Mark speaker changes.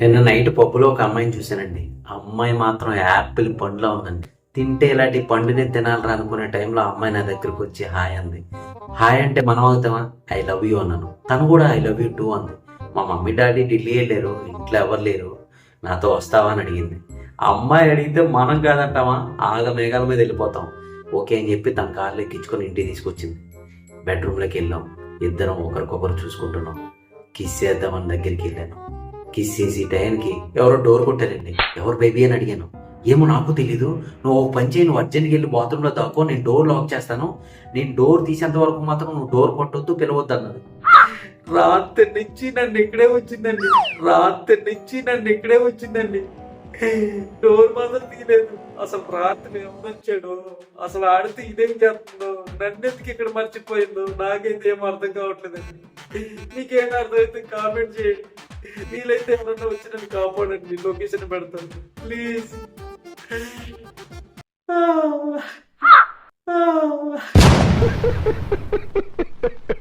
Speaker 1: నిన్న నైట్ పప్పులో ఒక అమ్మాయిని చూశానండి. ఆ అమ్మాయి మాత్రం యాపిల్ పండులా ఉందండి. తింటే ఇలాంటి పండుని తినాలరా అనుకునే టైంలో అమ్మాయి నా దగ్గరకు వచ్చి హాయ్ అంది. హాయ్ అంటే మనం అవుతామా? ఐ లవ్ యూ అన్నాను. తను కూడా ఐ లవ్ యూ టూ అంది. మా మమ్మీ డాడీ ఢిల్లీ వెళ్ళారు. ఇంట్లో ఎవరు లేరు. నాతో వస్తావా అని అడిగింది. అమ్మాయి అడిగితే మనం కాదంటామా ఆగ మేఘాల మీద వెళ్ళిపోతాం. ఓకే అని చెప్పి తన కార్లో ఎక్కించుకొని ఇంటికి తీసుకొచ్చింది. బెడ్రూమ్లోకి వెళ్ళాం. ఇద్దరం ఒకరికొకరు చూసుకుంటున్నాం. కిస్ చేద్దామని దగ్గరికి వెళ్ళాను. కిస్ చేసి టైంకి ఎవరో డోర్ కొట్టారండి. ఎవరు బేబీ అని అడిగాను. ఏమో నాకు తెలీదు. నువ్వు పని చేయి నువ్వు అర్జెంట్కి వెళ్ళి బాత్రూంలో దాక్కో నేను డోర్ లాక్ చేస్తాను. నేను డోర్ తీసేంత వరకు మాత్రం నువ్వు డోర్ కొట్టొద్దు పిలవద్దు అన్నది రాత్రి నుంచి నన్ను ఇక్కడే వచ్చిందండి రాత్రి నుంచి నన్ను ఇక్కడే వచ్చిందండి డోర్ మాత్రం తీయలేదు. అసలు రాత్రి ఏమొచ్చాడు అసలు ఆడితే ఇదేం చేస్తుందో? నన్ను ఎందుకు ఇక్కడ మర్చిపోయిందో? నాకైతే ఏం అర్థం కావట్లేదండి. మీకేం అర్థమైతే కామెంట్ చేయండి. వీలైతే ఎవరన్నా వచ్చి నన్ను కాపాడండి లొకేషన్ పెడతాను ప్లీజ్. Ah.